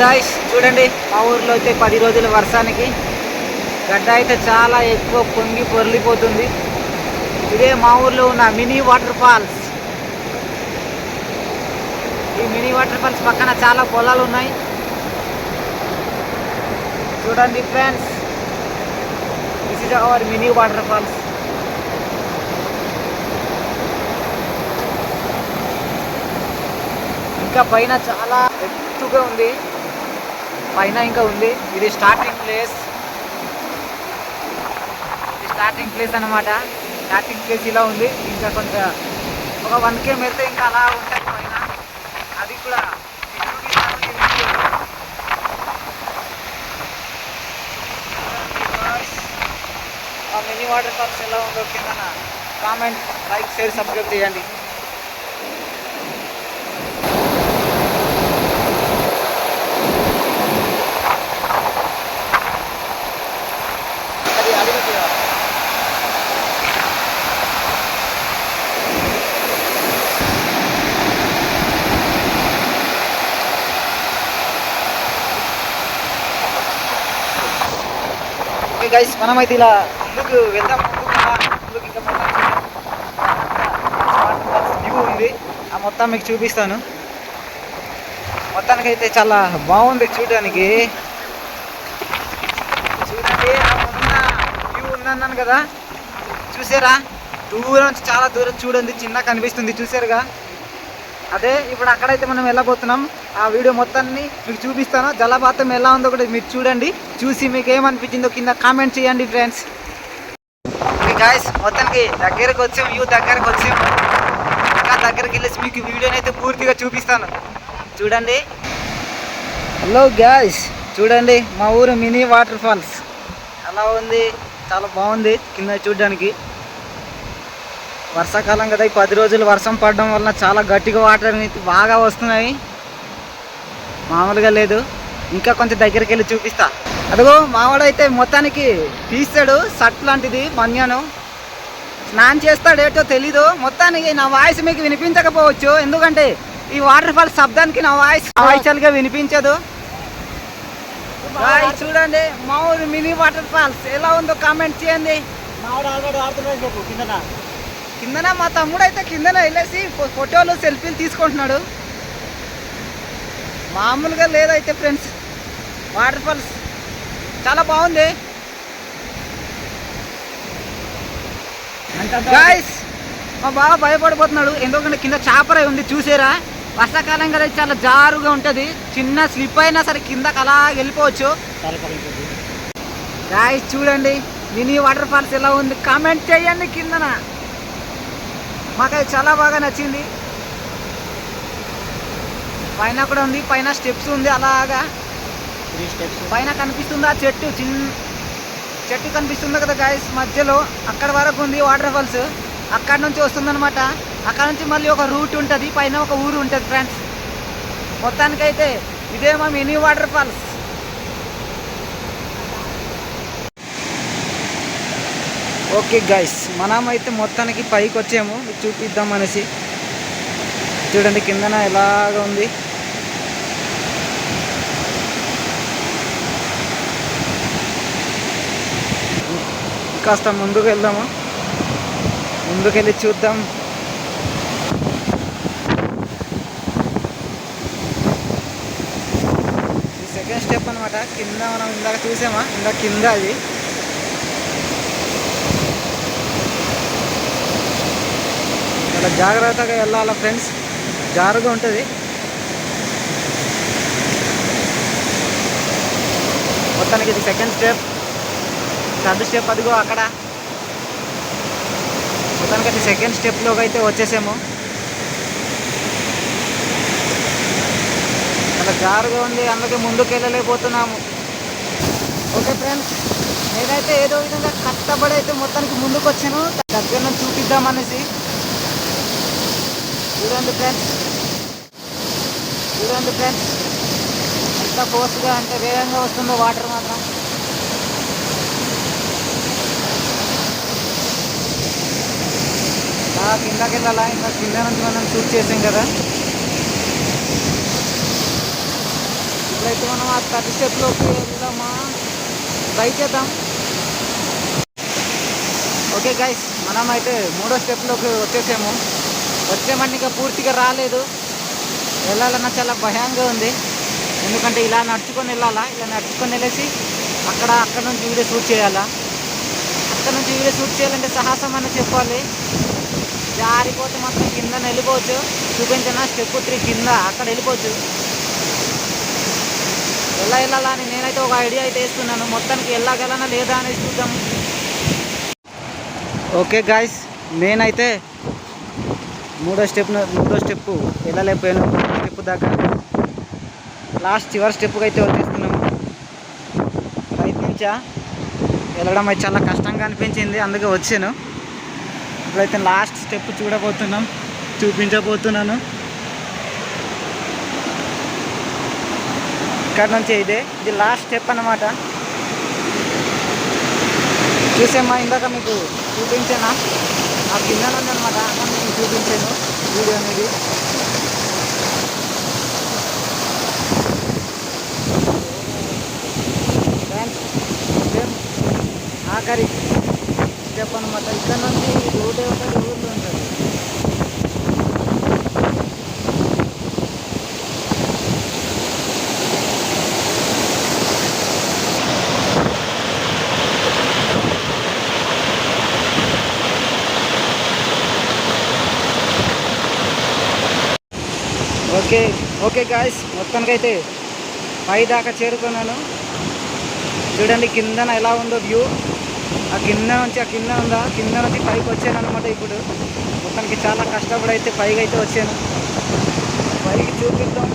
Guys చూడండి మా ఊర్లో అయితే పది రోజుల వర్షానికి గడ్డ అయితే చాలా ఎక్కువ పొంగి పొర్లిపోతుంది. ఇదే మా ఊర్లో ఉన్న మినీ వాటర్ ఫాల్స్. ఈ మినీ వాటర్ ఫాల్స్ పక్కన చాలా పొలాలు ఉన్నాయి. చూడండి friends this is our mini water falls. ఇంకా పైన చాలా ఎత్తుగా ఉంది. పైన ఇంకా ఉంది. ఇది స్టార్టింగ్ ప్లేస్ ఇది స్టార్టింగ్ ప్లేస్ అనమాట స్టార్టింగ్ ప్లేస్ ఇలా ఉంది. ఇంకా కొంచెం ఒక వన్ కేమ్ అయితే ఇంకా అలా ఉంటుంది పైన. అది కూడా ఆ మినీ వాటర్ ఫాల్స్ ఎలా ఉందో కింద కామెంట్ లైక్ షేర్ సబ్స్క్రైబ్ చేయండి అది అడిగితే ఓకే గైస్ మనమైతే ఇలా ముందుకు వెళ్దాం ముందుకు ఇలా ఇంకా వ్యూ ఉంది. ఆ మొత్తం మీకు చూపిస్తాను. మొత్తానికైతే చాలా బాగుంది చూడడానికి. చూడండి వ్యూ ఉందన్నాను కదా. చూసారా? దూరం చాలా దూరం చూడండి. చిన్న కనిపిస్తుంది. చూసారుగా? అదే ఇప్పుడు అక్కడైతే మనం వెళ్ళబోతున్నాం. ఆ వీడియో మొత్తాన్ని మీకు చూపిస్తాను. జలపాతం ఎలా ఉందో కూడా మీరు చూడండి. చూసి మీకు ఏమనిపించిందో కింద కామెంట్ చేయండి ఫ్రెండ్స్. గాయస్ మొత్తానికి దగ్గరకు వచ్చాం వ్యూ దగ్గరకు వచ్చాము ఇంకా దగ్గరికి వెళ్ళేసి మీకు వీడియోని అయితే పూర్తిగా చూపిస్తాను. చూడండి. హలో గాయస్ చూడండి మా ఊరు మినీ వాటర్ ఫాల్స్. అలా ఉంది? చాలా బాగుంది. కింద చూడడానికి. వర్షాకాలం కదా ఈ పది రోజులు వర్షం పడడం వలన చాలా గట్టిగా వాటర్ బాగా వస్తున్నాయి. మామూలుగా లేదు. ఇంకా కొంచెం దగ్గరికి వెళ్ళి చూపిస్తా. అదిగో మావాడైతే మొత్తానికి తీస్తాడు షర్ట్ లాంటిది మన్యాను. స్నానం చేస్తాడు ఏటో తెలీదు. మొత్తానికి నా వాయిస్ మీకు వినిపించకపోవచ్చు. ఎందుకంటే ఈ వాటర్ ఫాల్ శబ్దానికి నా వాయిస్ వాయిస్గా వినిపించదు. చూడండి మా ఊరు మినీ వాటర్ ఫాల్స్. ఎలా ఉందో కామెంట్ చేయండి. మావాడు ఆల్రెడీ ఆడుతున్నాడు చెప్పు కిందన. కిందన మా తమ్ముడు అయితే కిందన వెళ్ళేసి ఫోటోలు సెల్ఫీలు తీసుకుంటున్నాడు. మామూలుగా లేదైతే ఫ్రెండ్స్. వాటర్ ఫాల్స్ చాలా బాగుంది. గాయస్ మా బాగా భయపడిపోతున్నాడు. ఎందుకంటే కింద చాపరై ఉంది చూసారా? వర్షాకాలం కదా చాలా జారుగా ఉంటుంది. చిన్న స్లిప్ అయినా సరే కిందకి అలా వెళ్ళిపోవచ్చు. గాయస్ చూడండి. మినీ వాటర్ ఫాల్స్ ఎలా ఉంది? కామెంట్ చేయండి కిందన. మాకది చాలా బాగా నచ్చింది. పైన కూడా ఉంది పైన స్టెప్స్ ఉంది అలాగా. Three steps. పైన కనిపిస్తుంది ఆ చెట్టు చిన్న చెట్టు కనిపిస్తుంది కదా గాయస్ మధ్యలో అక్కడ వరకు ఉంది వాటర్ ఫాల్స్ అక్కడ నుంచి వస్తుందన్నమాట. అక్కడ నుంచి మళ్ళీ ఒక రూట్ ఉంటుంది పైన ఒక ఊరు ఉంటుంది ఫ్రెండ్స్ మొత్తానికైతే ఇదే మా mini water falls okay guys మనమైతే మొత్తానికి పైకి వచ్చాము. మీకు చూపిద్దాం అనేసి. చూడండి కిందన ఎలాగ ఉంది. కాస్త ముందుకు వెళ్దాము. ముందుకు వెళ్ళి చూద్దాం సెకండ్ స్టెప్ అనమాట కింద మనం ఇందాక చూసామా? ఇందాక కింద అది. అలా జాగ్రత్తగా వెళ్ళాలా ఫ్రెండ్స్? జారుగా ఉంటుంది. మొత్తానికి ఇది సెకండ్ స్టెప్. థర్డ్ స్టెప్ అదిగో అక్కడ. మొత్తానికి అది సెకండ్ స్టెప్లోకి అయితే వచ్చేసాము. చాలా జారుగా ఉంది. అందుకే ముందుకు వెళ్ళలేకపోతున్నాము ఓకే ఫ్రెండ్స్ నేనైతే ఏదో విధంగా కష్టపడి అయితే మొత్తానికి ముందుకు వచ్చాను దగ్గర నుంచి చూపిద్దామనేసి. చూడండి ఫ్రెండ్స్ చూడండి ఫ్రెండ్స్ ఎంత ఫోర్స్గా అంటే వేగంగా వస్తుందో వాటర్ మాత్రం. బాగా కిందకి వెళ్ళాలా ఇంకా కింద నుంచి మనం షూట్ చేసాం కదా. ఇప్పుడైతే మనం ఆ థర్టీ స్టెప్లోకి వెళ్దామా? ట్రై చేద్దాం. ఓకే గైస్ మనం అయితే మూడో స్టెప్లోకి వచ్చేసాము. వచ్చామని ఇంకా పూర్తిగా రాలేదు. వెళ్ళాలన్నా చాలా భయంగా ఉంది. ఎందుకంటే ఇలా నడుచుకొని వెళ్ళాలా? ఇలా నడుచుకొని వెళ్ళేసి అక్కడ అక్కడ నుంచి వీడియో షూట్ చేయాలా? అక్కడ నుంచి వీడియో షూట్ చేయాలంటే సాహసం అని చెప్పాలి. జారిపోతే మాత్రం కింద వెళ్ళిపోవచ్చు. చూపించిన? స్టెప్ త్రీ కింద అక్కడ వెళ్ళిపోవచ్చు. ఎలా వెళ్ళాలా అని నేనైతే ఒక ఐడియా అయితే వేస్తున్నాను. మొత్తానికి వెళ్ళగలనా లేదా అనేది చూద్దాం. ఓకే గాయస్ నేనైతే మూడో స్టెప్ మూడో స్టెప్ వెళ్ళలేకపోయాను. మూడో స్టెప్ దాకా. లాస్ట్ చివరి స్టెప్కి అయితే వచ్చేస్తున్నాము. ప్రయత్నించా వెళ్ళడం అయితే చాలా కష్టంగా అనిపించింది. అందుకే వచ్చాను. ఇప్పుడైతే లాస్ట్ స్టెప్ చూడబోతున్నాం. చూపించబోతున్నాను. ఇక్కడ నుంచి ఇదే. ఇది లాస్ట్ స్టెప్ అన్నమాట. చూసేమ్మా ఇందాక మీకు చూపించానా? ఆ కింద ఉంది అనమాట వీడియో అనేది. ఆఖరి చెప్పనమాట ఇక్కడ నుంచి రోడ్ ఒకటి ఊర్లో ఉంటుంది ఓకే ఓకే గాయస్ మొత్తానికైతే పై దాకా చేరుకున్నాను. చూడండి కిందన ఎలా ఉందో వ్యూ ఆ కింద నుంచి ఆ కింద ఉందా? కింద నుంచి పైకి వచ్చాను అనమాట ఇప్పుడు. మొత్తానికి చాలా కష్టపడి అయితే పైకి అయితే వచ్చాను. పైకి చూపిద్దాం.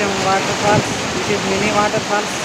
దానికైతే వచ్చాము వాటర్ ఫాల్స్ దిస్